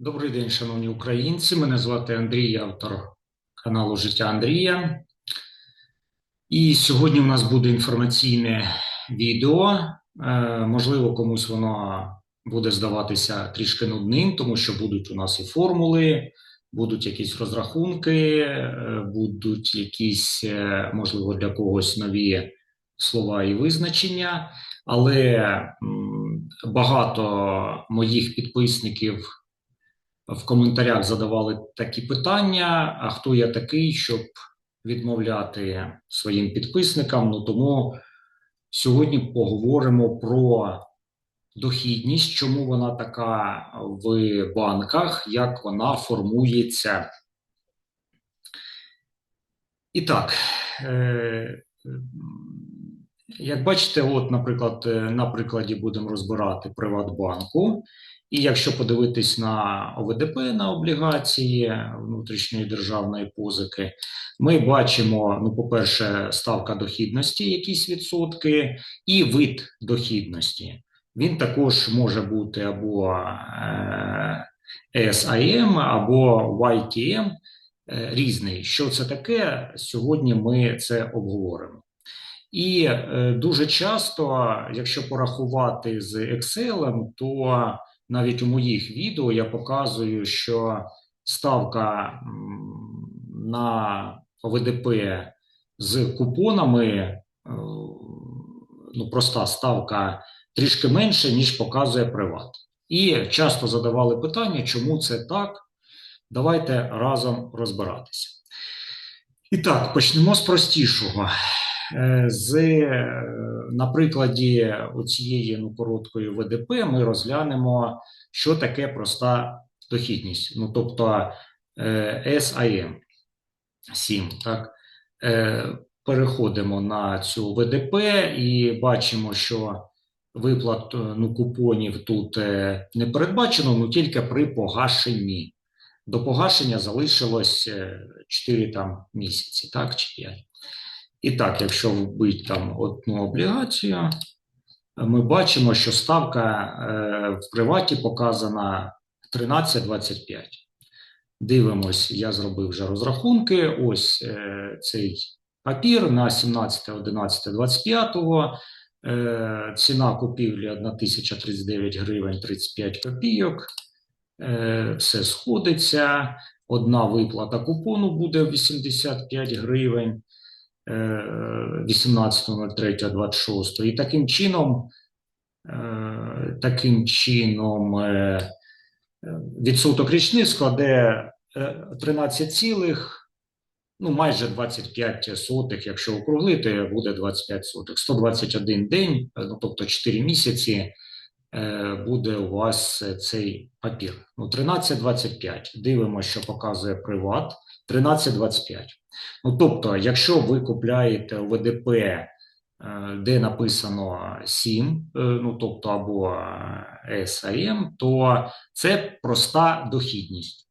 Добрий день, шановні українці. Мене звати Андрій, автор каналу Життя Андрія. І сьогодні у нас буде інформаційне відео. Е, Можливо, комусь воно буде здаватися трішки нудним, тому що будуть у нас і формули, будуть якісь розрахунки, е, будуть якісь, е, можливо, для когось нові слова і визначення. Але багато моїх підписників в коментарях задавали такі питання: а хто я такий, щоб відмовляти своїм підписникам? Ну тому сьогодні поговоримо про дохідність, чому вона така в банках, як вона формується. І так, е, як бачите, от, наприклад, е, на прикладі будемо розбирати Приватбанку. І якщо подивитись на ОВДП на облігації внутрішньої державної позики, ми бачимо, ну, по-перше, ставка дохідності, якісь відсотки, і вид дохідності. Він також може бути або е, SIM, або YTM, е, різний. Що це таке? Сьогодні ми це обговоримо. І е, дуже часто, якщо порахувати з Excel, то навіть у моїх відео я показую, що ставка на ОВДП з купонами, е, ну проста ставка трішки менше, ніж показує приват. І часто задавали питання, чому це так. Давайте разом розбиратися. І так, почнемо з простішого. Е, З е, на прикладі цієї ну, короткої ВДП ми розглянемо, що таке проста дохідність, ну тобто е, SIM 7. Так? Переходимо на цю ВДП і бачимо, що виплат ну, купонів тут не передбачено, ну тільки при погашенні. До погашення залишилось 4 там, місяці, так, чи 5. І так, якщо вбити там одну облігацію, ми бачимо, що ставка е, в приваті показана 13,25. Дивимось, я зробив вже розрахунки. Ось е, цей папір на 17.11.25. Е, ціна купівлі 1039 гривень 35 копійок. Е, все сходиться. Одна виплата купону буде 85 гривень. 18.03.26. І таким чином, е, таким чином е, відсоток річних складе 13, цілих, ну майже 25 сотих, якщо округлити, буде 25 сотих. 121 день, ну тобто 4 місяці. Буде у вас цей папір. Ну, 13,25. Дивимося, що показує приват. 13,25. Ну, тобто, якщо ви купляєте ВДП, е, де написано 7, е, ну тобто або САМ, то це проста дохідність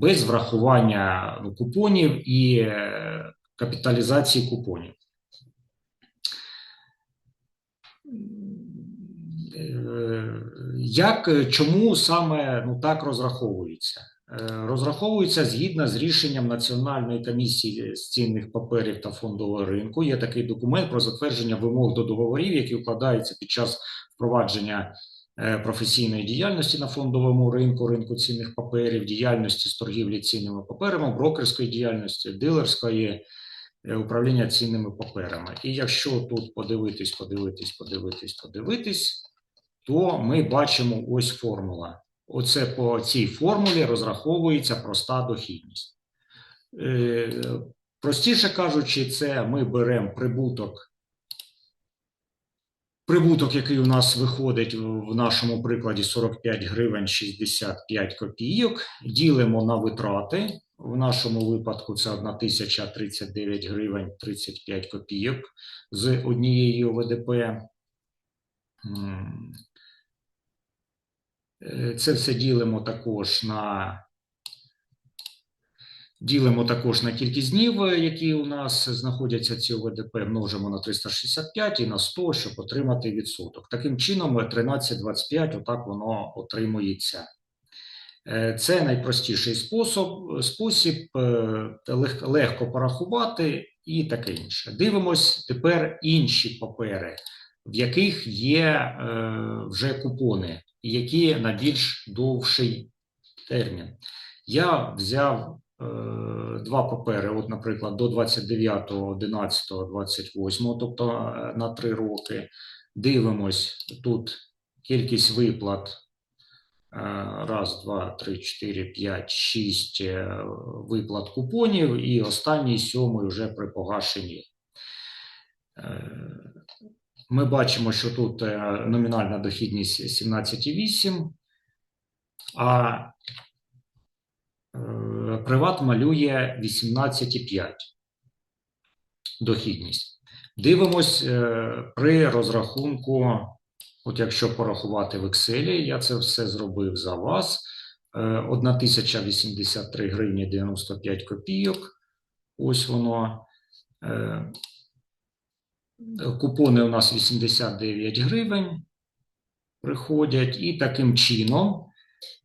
без врахування ну, купонів і е, капіталізації купонів. Як чому саме ну, так розраховується? Е, розраховується згідно з рішенням Національної комісії з цінних паперів та фондового ринку. Є такий документ про затвердження вимог до договорів, які укладаються під час впровадження е, професійної діяльності на фондовому ринку, ринку цінних паперів, діяльності з торгівлі цінними паперами, брокерської діяльності, дилерської. Е, управління цінними паперами. І якщо тут подивитись, подивитись, подивитись, подивитись, то ми бачимо ось формула. Оце по цій формулі розраховується проста дохідність. Е, простіше кажучи, це ми беремо прибуток. Прибуток, який у нас виходить в нашому прикладі 45 гривень 65 копійок, ділимо на витрати. В нашому випадку це 1039 гривень 35 копійок з однієї ОВДП. Е, це все ділимо також на ділимо також на кількість днів, е, які у нас знаходяться ці ОВДП, множимо на 365 і на 100, щоб отримати відсоток. Таким чином, 13,25, отак воно отримується. Е, Це найпростіший спосіб, спосіб е, лег- легко порахувати і таке інше. Дивимось тепер інші папери, в яких є е, вже купони, які на більш довший термін. Я взяв е, два папери, от, наприклад, до 29, 11, 28, тобто е, на три роки. Дивимось тут кількість виплат. Е, Раз, два, три, чотири, п'ять, шість е, виплат купонів, і останній сьомий вже при погашенні. Ми бачимо, що тут е, номінальна дохідність 17,8, а е, приват малює 18,5 дохідність. Дивимось е, при розрахунку, от якщо порахувати в Excel, я це все зробив за вас. е, 1083 гривні 95 копійок. Ось воно. Е, Купони у нас 89 гривень приходять, і таким чином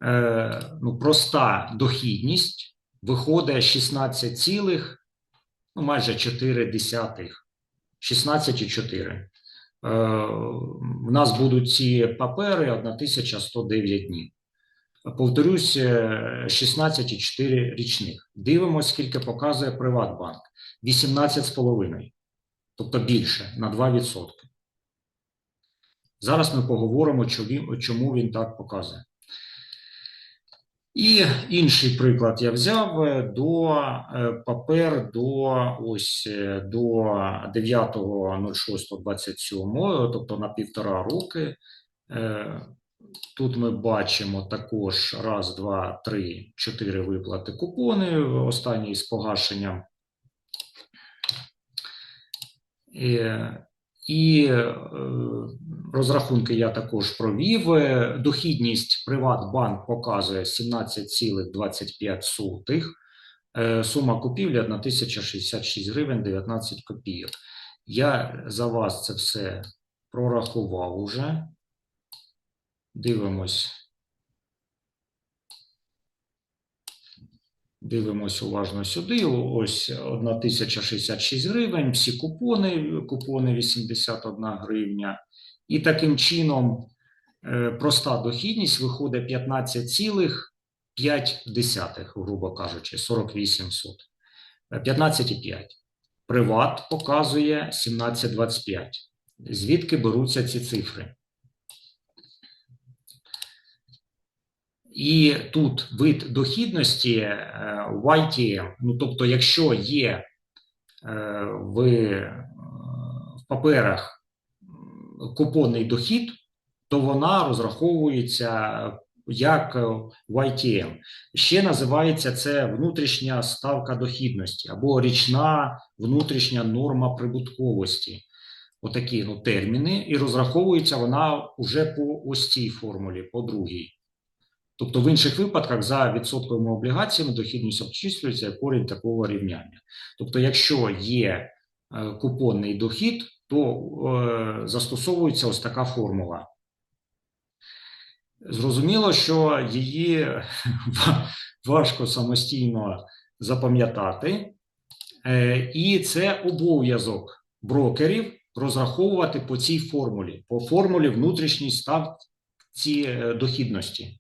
е, ну, проста дохідність виходить 16 цілих, ну, майже 4 десятих, 16,4. Е, в нас будуть ці папери 1109 днів. Повторюсь, е, 16,4 річних. Дивимося, скільки показує Приватбанк. 18,5 тобто більше на 2%. Зараз ми поговоримо, чому- він так показує. І інший приклад я взяв е, до е, папер до ось е, до 9.06.27, тобто на півтора роки. Тут ми бачимо також раз, два, три, чотири виплати купони, останній з погашенням Е, І е, розрахунки я також провів. Е, Дохідність Приватбанк показує 17,25. Е, Сума купівлі 1066 гривень 19 копійок. Я за вас це все прорахував уже. Дивимось. Дивимось уважно сюди. Ось 1066 гривень, всі купони, купони 81 гривня. І таким чином е, проста дохідність виходить 15,5, грубо кажучи, 48 сот. Е, 15,5. Приват показує 17,25. Звідки беруться ці цифри? І тут вид дохідності е, YTM, ну тобто, якщо є е, в, е, в паперах купонний дохід, то вона розраховується як YTM. Ще називається це внутрішня ставка дохідності або річна внутрішня норма прибутковості. Отакі ну, терміни, і розраховується вона вже по ось цій формулі, по другій. Тобто в інших випадках за відсотковими облігаціями дохідність обчислюється як корінь такого рівняння. Тобто, якщо є е, купонний дохід, то е, застосовується ось така формула. Зрозуміло, що її важко самостійно запам'ятати, Е, і це обов'язок брокерів розраховувати по цій формулі, по формулі внутрішній ставці дохідності.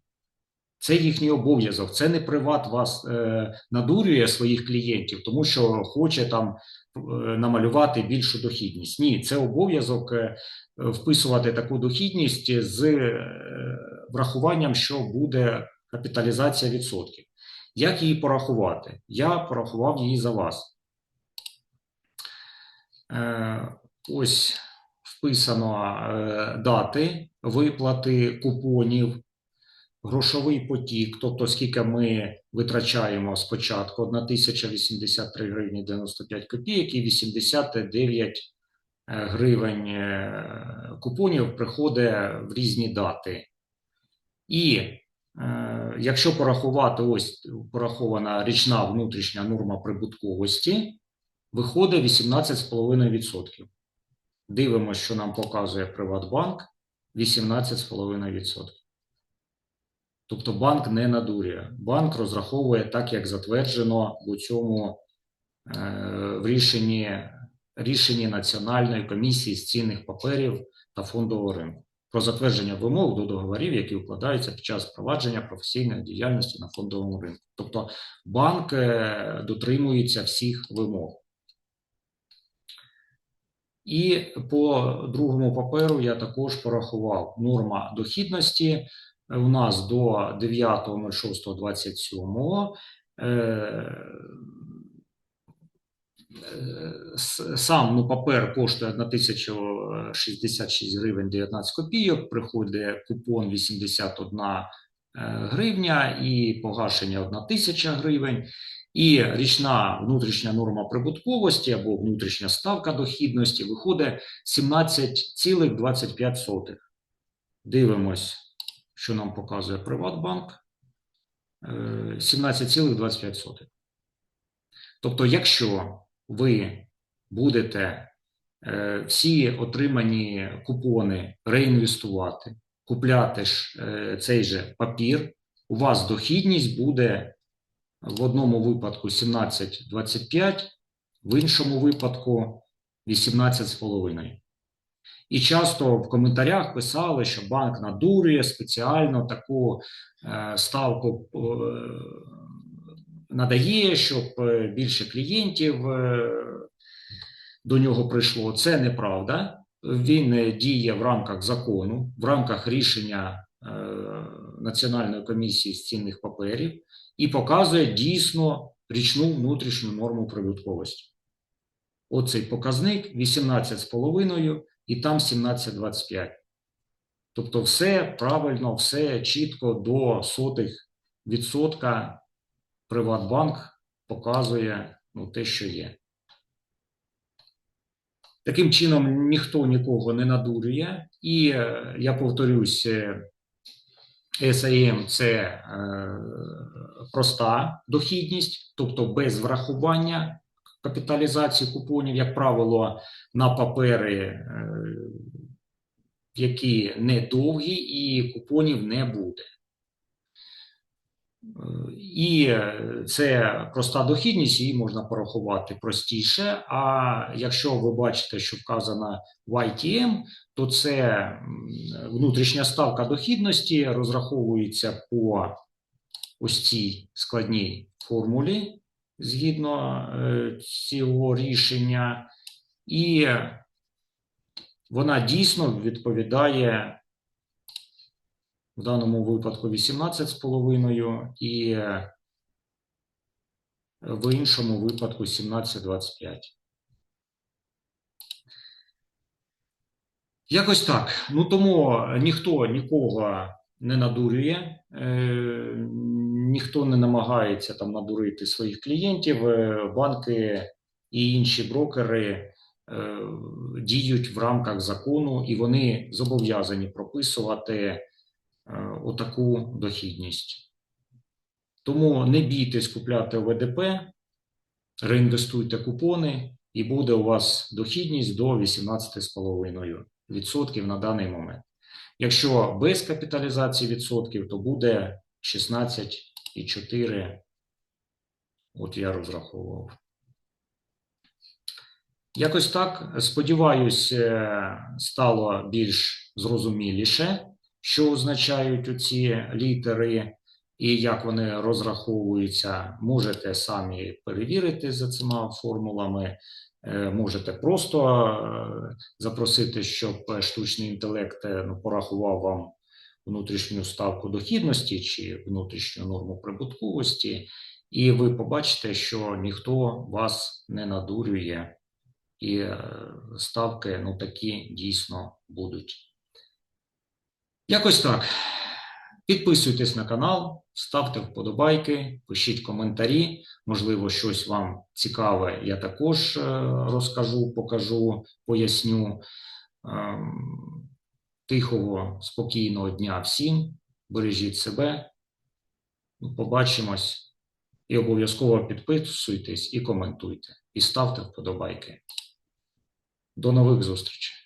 Це їхній обов'язок. Це не приват вас е, надурює своїх клієнтів, тому що хоче там е, намалювати більшу дохідність. Ні, це обов'язок е, вписувати таку дохідність з е, врахуванням, що буде капіталізація відсотків. Як її порахувати? Я порахував її за вас. Е, ось вписано е, дати виплати купонів грошовий потік, тобто скільки ми витрачаємо спочатку 1083 гривні 95 копійок і 89 е, гривень е, купонів приходить в різні дати. І е, якщо порахувати, ось порахована річна внутрішня норма прибутковості, виходить 18,5%. Дивимося, що нам показує Приватбанк 18,5%. Тобто банк не надурює. Банк розраховує так, як затверджено у цьому е, в рішенні, рішенні Національної комісії з цінних паперів та фондового ринку про затвердження вимог до договорів, які укладаються під час провадження професійної діяльності на фондовому ринку. Тобто банк е, дотримується всіх вимог. І по другому паперу я також порахував норма дохідності у нас до 9.06.27 е, е, сам ну, папер коштує 1066 гривень 19 копійок, приходить купон 81 е, гривня і погашення 1 тисяча гривень. І річна внутрішня норма прибутковості або внутрішня ставка дохідності виходить 17,25. Дивимось, що нам показує Приватбанк. Е, 17,25. Тобто, якщо ви будете е, всі отримані купони реінвестувати, купляти ж е, цей же папір, у вас дохідність буде в одному випадку 17,25, в іншому випадку 18,5. І часто в коментарях писали, що банк надурює спеціально таку е, ставку е, надає, щоб е, більше клієнтів до нього прийшло. Це неправда. Він діє в рамках закону, в рамках рішення Національної комісії з цінних паперів і показує дійсно річну внутрішню норму прибутковості. Оцей показник 18,5 і там 17,25. Тобто, все правильно, все чітко до сотих відсотка Приватбанк показує ну, те, що є. Таким чином, ніхто нікого не надурює, і е, я повторюсь, е, це е, проста дохідність, тобто без врахування капіталізації купонів, як правило, на папери, е, які не довгі, і купонів не буде. Е, І це проста дохідність, її можна порахувати простіше. А якщо ви бачите, що вказана в ITM, то це внутрішня ставка дохідності розраховується по ось цій складній формулі згідно е, цього рішення, і вона дійсно відповідає в даному випадку 18,5 і е, в іншому випадку 17,25. Якось так. Ну тому ніхто нікого не надурює, е, ніхто не намагається там надурити своїх клієнтів. Е, Банки і інші брокери е, діють в рамках закону, і вони зобов'язані прописувати е, отаку дохідність. Тому не бійтесь купляти ОВДП, реінвестуйте купони, і буде у вас дохідність до 18,5% на даний момент. Якщо без капіталізації відсотків, то буде 16,4. От я розраховував. Якось так. Сподіваюсь, е, стало більш зрозуміліше, що означають ці літери і як вони розраховуються. Можете самі перевірити за цими формулами. Е, Можете просто е, запросити, щоб штучний інтелект ну, порахував вам внутрішню ставку дохідності чи внутрішню норму прибутковості, і ви побачите, що ніхто вас не надурює, і е, ставки ну, такі дійсно будуть. Якось так. Підписуйтесь на канал, ставте вподобайки, пишіть коментарі. Можливо, щось вам цікаве, я також е, розкажу, покажу, поясню. Тихого, спокійного дня всім. Бережіть себе. Побачимось. І обов'язково підписуйтесь і коментуйте. І ставте вподобайки. До нових зустрічей.